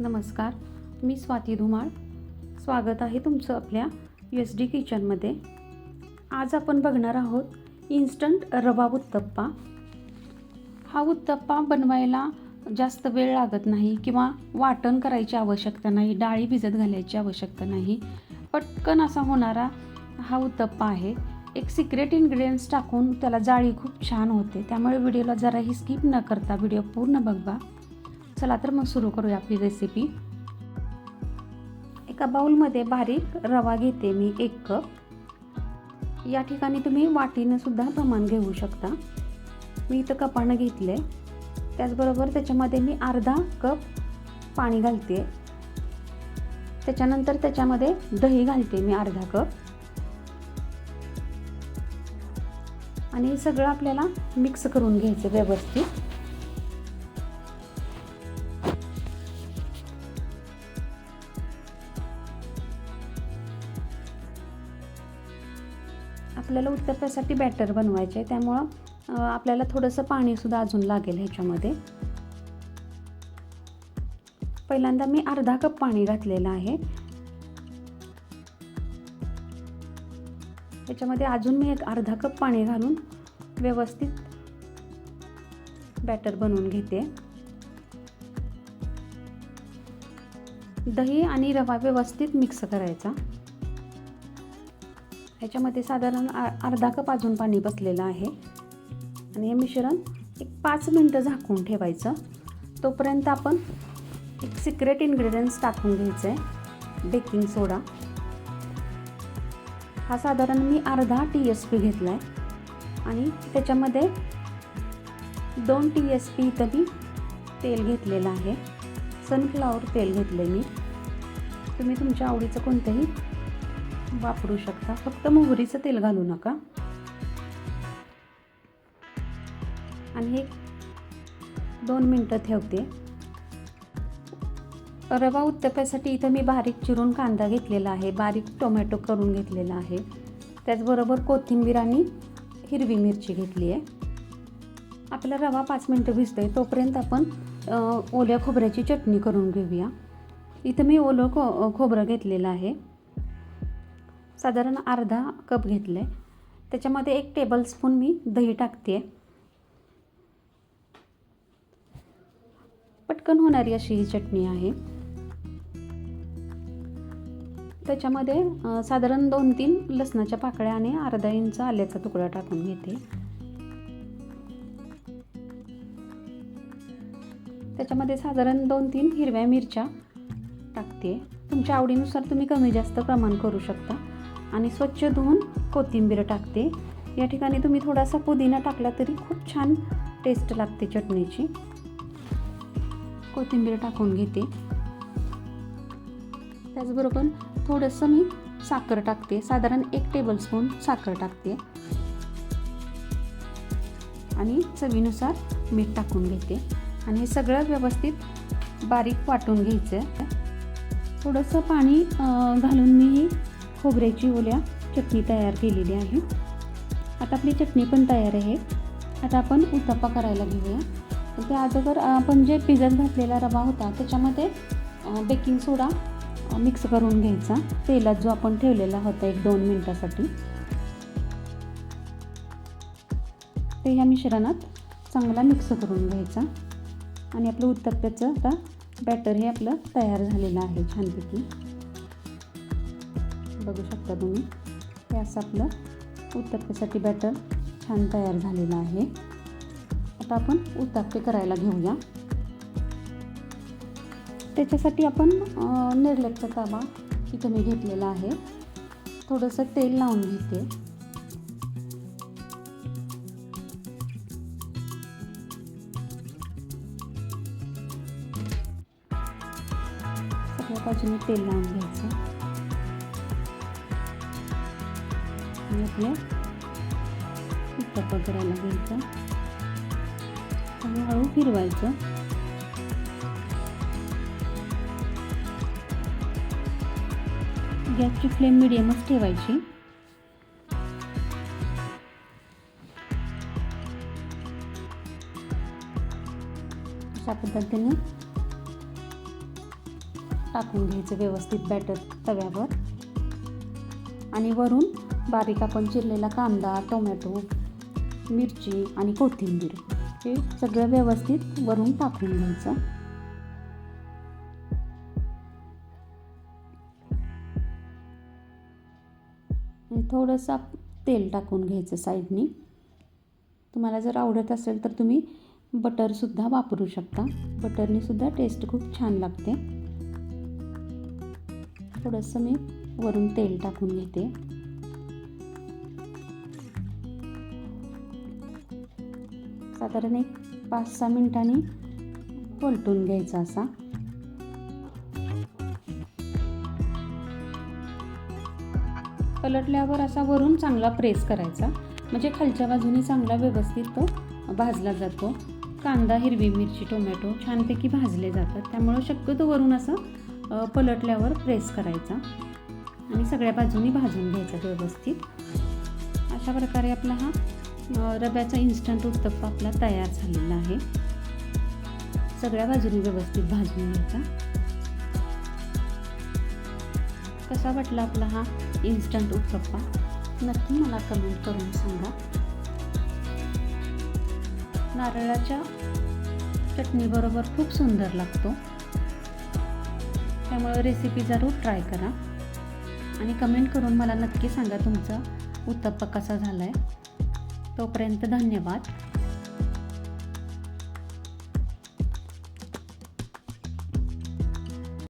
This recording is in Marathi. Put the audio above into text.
नमस्कार मी स्वाती धुमाळ. स्वागत आहे तुमचं आपल्या यस एस डी किचनमध्ये आज आपण बघणार आहोत इन्स्टंट रवा उत्तप्पा. हा उत्तप्पा बनवायला जास्त वेळ लागत नाही किंवा वाटण करायची आवश्यकता नाही डाळी भिजत घालायची आवश्यकता नाही. पटकन असा होणारा हा उत्तप्पा आहे. एक सिक्रेट इन्ग्रेडियंट्स टाकून त्याला जाळी खूप छान होते. त्यामुळे व्हिडिओला जराही स्किप न करता व्हिडिओ पूर्ण बघा. चला तर मग सुरू करूया आपली रेसिपी एका बाउलमध्ये बारीक रवा घेते मी एक कप. या ठिकाणी तुम्ही वाटीनंसुद्धा प्रमाण घेऊ शकता. मी इथं कपानं घेतले त्याचबरोबर त्याच्यामध्ये मी अर्धा कप पाणी घालते. त्याच्यानंतर त्याच्यामध्ये दही घालते मी अर्धा कप. आणि सगळं आपल्याला मिक्स करून घ्यायचं व्यवस्थित. आपल्याला उत्तप्प्यासाठी बॅटर बनवायचे आहे. त्यामुळं आपल्याला थोडंसं पाणीसुद्धा अजून लागेल ह्याच्यामध्ये. पहिल्यांदा मी अर्धा कप पाणी घातलेलं आहे. त्याच्यामध्ये अजून मी एक अर्धा कप पाणी घालून व्यवस्थित बॅटर बनवून घेते. दही आणि रवा व्यवस्थित मिक्स करायचा. ह्याच्यामध्ये साधारण अर्धा कप अजून पाणी बसलेलं आहे. आणि हे मिश्रण एक पाच मिनटं झाकून ठेवायचं. तोपर्यंत आपण एक सिक्रेट इन्ग्रेडियंट्स टाकून घ्यायचं आहे बेकिंग सोडा हा साधारण मी अर्धा टी एस पी घेतला आहे आणि त्याच्यामध्ये दोन टी एस पी इथं मी तेल घेतलेलं आहे. सनफ्लावर तेल घेतले मी. तुम्ही तुमच्या आवडीचं कोणतंही वापरू शकता. फक्त मोहरीचं तेल घालू नका. आणि हे दोन मिनटं ठेवते. रवा उत्तप्यासाठी इथं मी बारीक चिरून कांदा घेतलेला आहे. बारीक टोमॅटो करून घेतलेला आहे. त्याचबरोबर कोथिंबीर आणि हिरवी मिरची घेतली आहे. आपला रवा पाच मिनटं भिजतो आहे तोपर्यंत आपण ओल्या खोबऱ्याची चटणी करून घेऊया. इथं मी ओलं खो खोबरं घेतलेलं आहे. साधारण अर्धा कप घेतलं आहे त्याच्यामध्ये एक टेबलस्पून मी दही टाकते पटकन होणारी अशी ही चटणी आहे. त्याच्यामध्ये साधारण दोन तीन लसणाच्या पाकळ्या आणि अर्धा इंच आल्याचा तुकडा टाकून घेते. त्याच्यामध्ये साधारण दोन तीन हिरव्या मिरच्या टाकते तुमच्या आवडीनुसार तुम्ही कमी जास्त प्रमाण करू शकता. आणि स्वच्छ धुवून कोथिंबीर टाकते. या ठिकाणी तुम्ही थोडासा पुदिना टाकला तरी खूप छान टेस्ट लागते चटणीची. कोथिंबीर टाकून घेते. त्याचबरोबर थोडंसं मी साखर टाकते. साधारण एक टेबलस्पून साखर टाकते. आणि चवीनुसार मीठ टाकून घेते. आणि हे सगळं व्यवस्थित बारीक वाटून घ्यायचं. थोडंसं पाणी घालून मी ही खोबऱ्याची ओल्या चटणी तयार केलेली आहे. आता आपली चटणी पण तयार आहे. आता आपण उत्तप्पा करायला घेऊया. त्या अगोदर आपण जे पिझ्झात घातलेला रवा होता त्याच्यामध्ये बेकिंग सोडा मिक्स करून घ्यायचा. तेलात जो आपण ठेवलेला होता एक दोन मिनटासाठी. ते ह्या मिश्रणात चांगला मिक्स करून घ्यायचा. आणि आपलं उत्तप्प्याचं आता बॅटर हे आपलं तयार झालेलं आहे छानपैकी. बघू शकता तुम्ही. हे असं आपलं उत्तप्प्यासाठी बॅटर छान तयार झालेलं आहे. आता आपण उत्तप्पे करायला घेऊया. त्याच्यासाठी आपण निर्लेपचा तवा इथं मी घेतलेला आहे. थोडंसं तेल लावून घेते. सगळ्या बाजूने तेल लावून घ्यायचं. आणि आपल्या उत्तप्पा करायला घ्यायचा हळूहळू फिरवायचं. गॅसची फ्लेम मिडियमच ठेवायची. अशा पद्धतीने टाकून घ्यायचं व्यवस्थित बॅटर तव्यावर. आणि वरून बारीक आपण चिरलेला कांदा टोमॅटो मिरची आणि कोथिंबीर हे सगळं व्यवस्थित वरून टाकून घ्यायचं. थोडंसं तेल टाकून घ्यायचं साईडनी. तुम्हाला जर आवडत असेल तर तुम्ही बटरसुद्धा वापरू शकता. बटरनीसुद्धा टेस्ट खूप छान लागते. थोडंसं मी वरून तेल टाकून घेते. साधारण एक पाच सहा मिनिटांनी पलटून घ्यायचा असा. पलटल्यावर असा वरून चांगला प्रेस करायचा. म्हणजे खालच्या बाजूने चांगला व्यवस्थित तो भाजला जातो. कांदा हिरवी मिरची टोमॅटो छानपैकी भाजले जातात. त्यामुळं शक्यतो वरून असं पलटल्यावर प्रेस करायचा. आणि सगळ्या बाजूनी भाजून घ्यायचा व्यवस्थित. अशा प्रकारे आपला हा रव्याचा इन्स्टंट उत्तप्पा आपला तयार झालेला आहे. सगळ्या बाजूने व्यवस्थित भाजून घ्यायचा. कसा वाटला आपला हा इन्स्टंट उत्तप्पा? नक्की मला कमेंट करून सांगा. नारळाच्या चटणीबरोबर खूप सुंदर लागतो. त्यामुळे रेसिपी जरूर ट्राय करा. आणि कमेंट करून मला नक्की सांगा तुमचा उत्तप्पा कसा झाला आहे तोपर्यंत धन्यवाद.